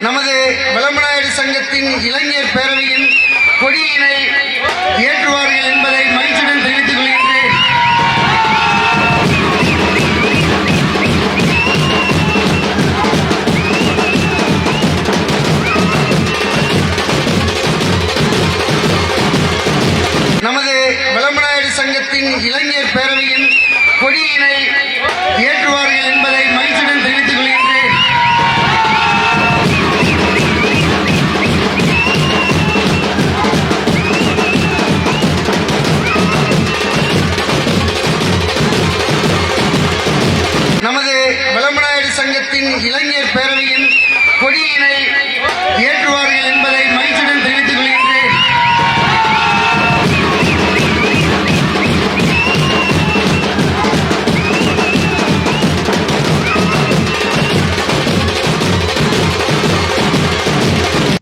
நமது விளம்பநாயுடு சங்கத்தின் இளைஞர் பேரவையின் கொடியினை ஏற்றுவார்கள் என்பதை மகிழ்ச்சியுடன் தெரிவித்துக் கொள்கின்றேன். நமது விளம்பநாயுடு சங்கத்தின் இளைஞர் பேரவையின் கொடியினை ஏற்றுவார்கள் விளம்பநாயுடு இளைஞர் பேரவையின்